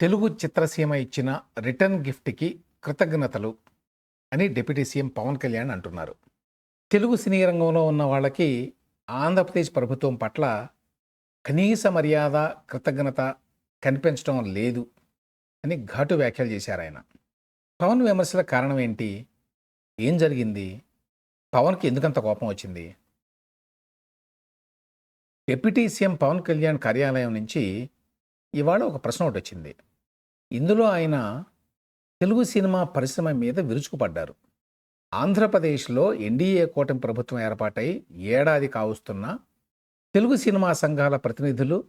తెలుగు చిత్రసీమ ఇచ్చిన రిటర్న్ గిఫ్ట్‌కి కృతజ్ఞతలు అని డిప్యూటీ సీఎం పవన్ కళ్యాణ్ అంటున్నారు. తెలుగు సినీ రంగంలో ఉన్న వాళ్ళకి ఆంధ్రప్రదేశ్ ప్రభుత్వం పట్ల కనీస మర్యాద, కృతజ్ఞత కనిపించడం లేదు అని ఘాటు వ్యాఖ్యలు చేశారాయన. పవన్ విమర్శల కారణం ఏంటి? ఏం జరిగింది? పవన్‌కి ఎందుకంత కోపం వచ్చింది? డిప్యూటీ సీఎం పవన్ కళ్యాణ్ కార్యాలయం నుంచి ఇవాళ ఒక ప్రశ్న ఒకటి వచ్చింది ఇందులో ఆయన తెలుగు సినిమా పరిశ్రమ మీద విరుచుకుపడ్డారు. ఆంధ్రప్రదేశ్‌లో ఎన్డీఏ కూటమి ప్రభుత్వం ఏర్పాటై ఏడాది కావస్తున్న తెలుగు సినిమా సంఘాల ప్రతినిధులు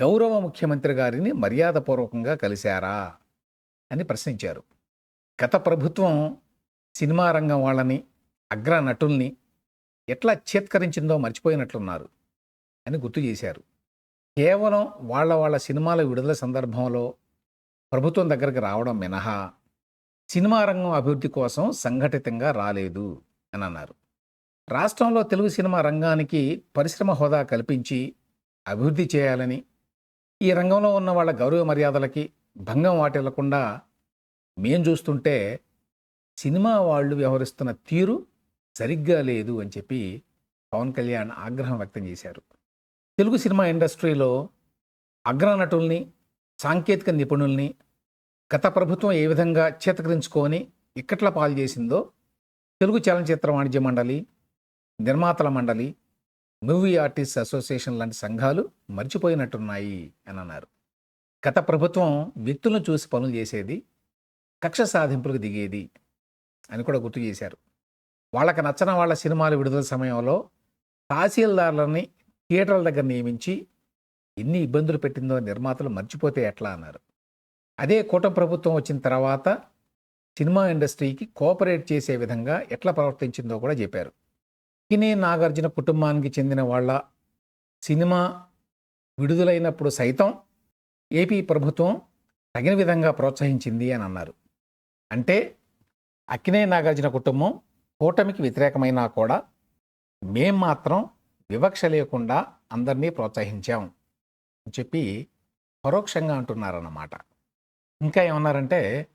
గౌరవ ముఖ్యమంత్రి గారిని మర్యాదపూర్వకంగా కలిశారా? అని ప్రశ్నించారు. గత ప్రభుత్వం సినిమా రంగం వాళ్ళని, అగ్ర నటుల్ని ఎట్లా చేత్కరించిందో మర్చిపోయినట్లున్నారు అని గుర్తు చేశారు. కేవలం వాళ్ళ వాళ్ళ సినిమాల విడుదల సందర్భంలో ప్రభుత్వం దగ్గరికి రావడం మినహా సినిమా రంగం అభివృద్ధి కోసం సంఘటితంగా రాలేదు అని అన్నారు. రాష్ట్రంలో తెలుగు సినిమా రంగానికి పరిశ్రమ హోదా కల్పించి అభివృద్ధి చేయాలని, ఈ రంగంలో ఉన్న వాళ్ళ గౌరవ మర్యాదలకి భంగం వాటిల్లకుండా మేం చూస్తుంటే సినిమా వాళ్ళు వ్యవహరిస్తున్న తీరు సరిగ్గా లేదు అని చెప్పి పవన్ కళ్యాణ్ ఆగ్రహం వ్యక్తం చేశారు. తెలుగు సినిమా ఇండస్ట్రీలో అగ్రనటుల్ని, సాంకేతిక నిపుణుల్ని గత ప్రభుత్వం ఏ విధంగా చేతకరించుకొని ఇక్కట్ల పాలు చేసిందో తెలుగు చలనచిత్ర వాణిజ్య మండలి, నిర్మాతల మండలి, మూవీ ఆర్టిస్ట్ అసోసియేషన్ లాంటి సంఘాలు మర్చిపోయినట్టున్నాయి అని అన్నారు. గత ప్రభుత్వం వ్యక్తులను చూసి పనులు చేసేది, కక్ష సాధింపులకు దిగేది అని కూడా గుర్తు చేశారు. వాళ్ళకి నచ్చిన వాళ్ళ సినిమాలు విడుదల సమయంలో తహసీల్దార్లని థియేటర్ల దగ్గర నియమించి ఎన్ని ఇబ్బందులు పెట్టిందో నిర్మాతలు మర్చిపోతే ఎట్లా అన్నారు. అదే కూటమి ప్రభుత్వం వచ్చిన తర్వాత సినిమా ఇండస్ట్రీకి కోఆపరేట్ చేసే విధంగా ఎట్లా ప్రవర్తించిందో కూడా చెప్పారు. కినే నాగార్జున కుటుంబానికి చెందిన వాళ్ళ సినిమా విడుదలైనప్పుడు సైతం ఏపీ ప్రభుత్వం తగిన విధంగా ప్రోత్సహించింది అని అన్నారు. అంటే అక్కినే నాగార్జున కుటుంబం కూటమికి వ్యతిరేకమైనా కూడా మేం మాత్రం వివక్ష లేకుండా అందరినీ ప్రోత్సహించాం అని చెప్పి పరోక్షంగా అంటున్నారన్నమాట. ఇంకా ఏమన్నారంటే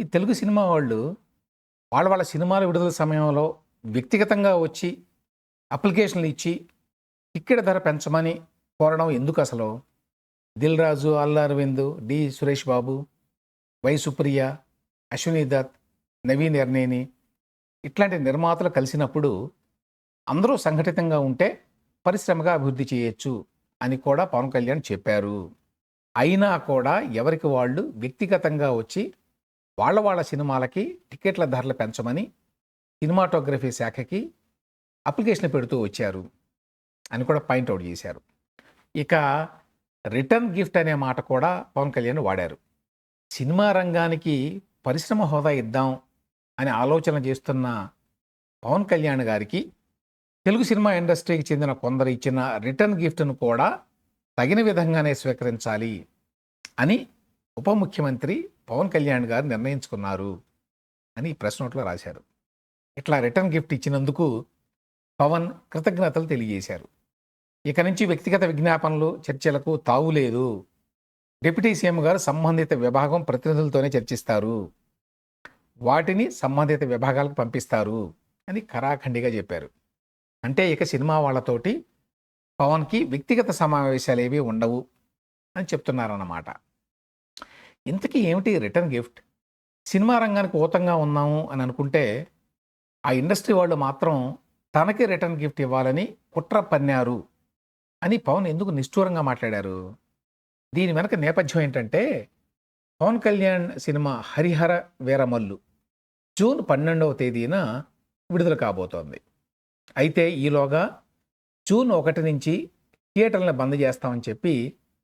ఈ తెలుగు సినిమా వాళ్ళు వాళ్ళ వాళ్ళ సినిమాల విడుదల సమయంలో వ్యక్తిగతంగా వచ్చి అప్లికేషన్లు ఇచ్చి టిక్కెట్ ధర పెంచమని కోరడం ఎందుకు అసలు? దిల్ రాజు, అల్లా అరవింద్, డి సురేష్ బాబు, వై సుప్రియ, అశ్విని దత్, నవీన్ ఎర్నేని ఇట్లాంటి నిర్మాతలు కలిసినప్పుడు అందరూ సంఘటితంగా ఉంటే పరిశ్రమగా అభివృద్ధి చేయొచ్చు అని కూడా పవన్ కళ్యాణ్ చెప్పారు. అయినా కూడా ఎవరికి వాళ్ళు వ్యక్తిగతంగా వచ్చి వాళ్ళ వాళ్ళ సినిమాలకి టికెట్ల ధరలు పెంచమని సినిమాటోగ్రఫీ శాఖకి అప్లికేషన్ పెడుతూ వచ్చారు అని కూడా పాయింట్ అవుట్ చేశారు. ఇక రిటర్న్ గిఫ్ట్ అనే మాట కూడా పవన్ కళ్యాణ్ వాడారు. సినిమా రంగానికి పరిశ్రమ హోదా ఇద్దాం అని ఆలోచన చేస్తున్న పవన్ కళ్యాణ్ గారికి తెలుగు సినిమా ఇండస్ట్రీకి చెందిన కొందరు ఇచ్చిన రిటర్న్ గిఫ్ట్‌ను కూడా తగిన విధంగానే స్వీకరించాలి అని ఉప ముఖ్యమంత్రి పవన్ కళ్యాణ్ గారు నిర్ణయించుకున్నారు అని ప్రెస్ నోట్‌లో రాశారు. ఇట్లా రిటర్న్ గిఫ్ట్ ఇచ్చినందుకు పవన్ కృతజ్ఞతలు తెలియజేశారు. ఇక నుంచి వ్యక్తిగత విజ్ఞాపనలు, చర్చలకు తావు లేదు. డిప్యూటీ సీఎం గారు సంబంధిత విభాగం ప్రతినిధులతోనే చర్చిస్తారు. వాటిని సంబంధిత విభాగాలకు పంపిస్తారు అని ఖరాఖండిగా చెప్పారు. అంటే ఇక సినిమా వాళ్ళతోటి పవన్‌కి వ్యక్తిగత సమావేశాలు ఏవి ఉండవు అని చెప్తున్నారన్నమాట. ఇంతకీ ఏమిటి రిటర్న్ గిఫ్ట్? సినిమా రంగానికి ఊతంగా ఉన్నాము అని అనుకుంటే ఆ ఇండస్ట్రీ వాళ్ళు మాత్రం తనకి రిటర్న్ గిఫ్ట్ ఇవ్వాలని కుట్ర పన్నారు అని పవన్ ఎందుకు నిష్ఠూరంగా మాట్లాడారు? దీని వెనక నేపథ్యం ఏంటంటే పవన్ కళ్యాణ్ సినిమా 'హరిహర వీరమల్లు' జూన్ 12వ తేదీన విడుదల కాబోతోంది. అయితే ఈలోగా జూన్ ఒకటి నుంచి థియేటర్లను బంద్ చేస్తామని చెప్పి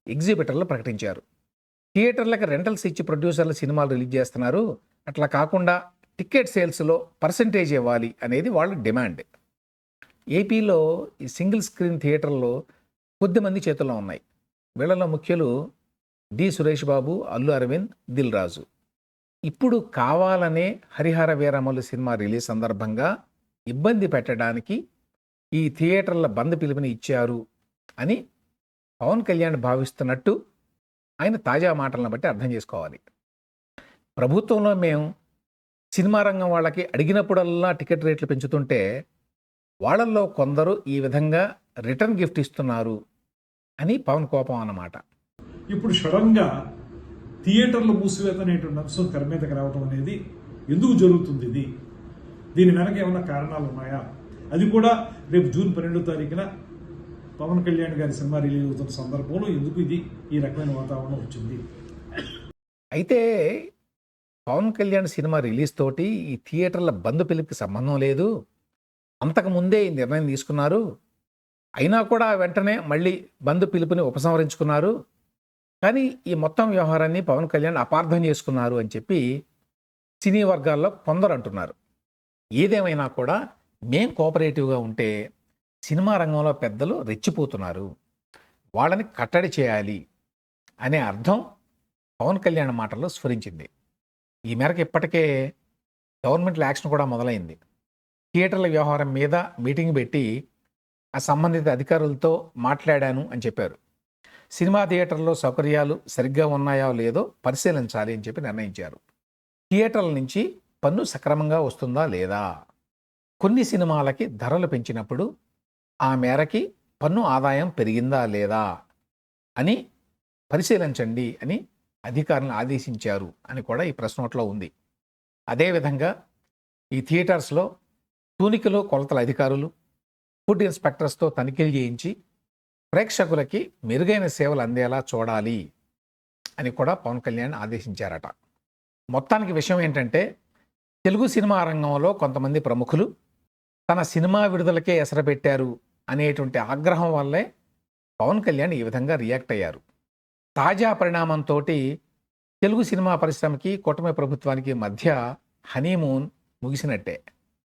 ఎగ్జిబిటర్లు ప్రకటించారు. థియేటర్లకు రెంటల్స్ ఇచ్చి ప్రొడ్యూసర్లు సినిమాలు రిలీజ్ చేస్తున్నారు. అట్లా కాకుండా టికెట్ సేల్స్‌లో పర్సెంటేజ్ ఇవ్వాలి అనేది వాళ్ళ డిమాండ్. ఏపీలో ఈ సింగిల్ స్క్రీన్ థియేటర్లో కొద్దిమంది చేతుల్లో ఉన్నాయి. వీళ్ళలో ముఖ్యులు డి సురేష్ బాబు, అల్లు అరవింద్, దిల్ రాజు. ఇప్పుడు కావాలనే 'హరిహర వీరమల్లు' సినిమా రిలీజ్ సందర్భంగా ఇబ్బంది పెట్టడానికి ఈ థియేటర్ల బంద్ పిలుపుని ఇచ్చారు అని పవన్ కళ్యాణ్ భావిస్తున్నట్టు ఆయన తాజా మాటలను బట్టి అర్థం చేసుకోవాలి. ప్రభుత్వంలో మేము సినిమా రంగం వాళ్ళకి అడిగినప్పుడల్లా టికెట్ రేట్లు పెంచుతుంటే వాళ్ళల్లో కొందరు ఈ విధంగా రిటర్న్ గిఫ్ట్ ఇస్తున్నారు అని పవన్ కోపం అన్నమాట. ఇప్పుడు సడన్గా థియేటర్లు మూసివేత అనేటువంటి అంశం తెర మీదకి రావడం అనేది ఎందుకు జరుగుతుంది ఇది? దీని వెనక ఏమైనా కారణాలు ఉన్నాయా? అది కూడా రేపు జూన్ పన్నెండో తారీఖున పవన్ కళ్యాణ్ గారి సినిమా రిలీజ్ అవుతున్న సందర్భంలో ఎందుకు ఇది ఈ రకమైన వాతావరణం వచ్చింది? అయితే పవన్ కళ్యాణ్ సినిమా రిలీజ్ తోటి ఈ థియేటర్ల బంద్ పిలుపుకి సంబంధం లేదు. అంతకుముందే ఈ నిర్ణయం తీసుకున్నారు. అయినా కూడా వెంటనే మళ్ళీ బంద్ పిలుపుని ఉపసంహరించుకున్నారు. కానీ ఈ మొత్తం వ్యవహారాన్ని పవన్ కళ్యాణ్ అపార్థం చేసుకున్నారు అని చెప్పి సినీ వర్గాల్లో కొందరు అంటున్నారు. ఏదేమైనా కూడా మేం కోఆపరేటివ్గా ఉంటే సినిమా రంగంలో పెద్దలు రెచ్చిపోతున్నారు. వాళ్ళని కట్టడి చేయాలి అనే అర్థం పవన్ కళ్యాణ్ మాటల్లో స్ఫురించింది. ఈ మేరకు ఇప్పటికే గవర్నమెంట్ యాక్షన్ కూడా మొదలైంది. థియేటర్ల వ్యవహారం మీద మీటింగ్ పెట్టి ఆ సంబంధిత అధికారులతో మాట్లాడాను అని చెప్పారు. సినిమా థియేటర్లో సౌకర్యాలు సరిగ్గా ఉన్నాయో లేదో పరిశీలించాలి అని చెప్పి నిర్ణయించారు. థియేటర్ల నుంచి పన్ను సక్రమంగా వస్తుందా లేదా? కొన్ని సినిమాలకి ధరలు పెంచినప్పుడు ఆ మేరకి పన్ను ఆదాయం పెరిగిందా లేదా అని పరిశీలించండి అని అధికారులను ఆదేశించారు అని కూడా ఈ ప్రెస్ నోట్లో ఉంది. అదేవిధంగా ఈ థియేటర్స్లో తూనికలు కొలతల అధికారులు ఫుడ్ ఇన్స్పెక్టర్స్తో తనిఖీలు చేయించి ప్రేక్షకులకి మెరుగైన సేవలు అందేలా చూడాలి అని కూడా పవన్ కళ్యాణ్ ఆదేశించారట. మొత్తానికి విషయం ఏంటంటే తెలుగు సినిమా రంగంలో కొంతమంది ప్రముఖులు తన సినిమా విడుదలకే ఎసరపెట్టారు అనేటువంటి ఆగ్రహం వల్లే పవన్ కళ్యాణ్ ఈ విధంగా రియాక్ట్ అయ్యారు. తాజా పరిణామంతో తెలుగు సినిమా పరిశ్రమకి కూటమి ప్రభుత్వానికి మధ్య హనీమూన్ ముగిసినట్టే.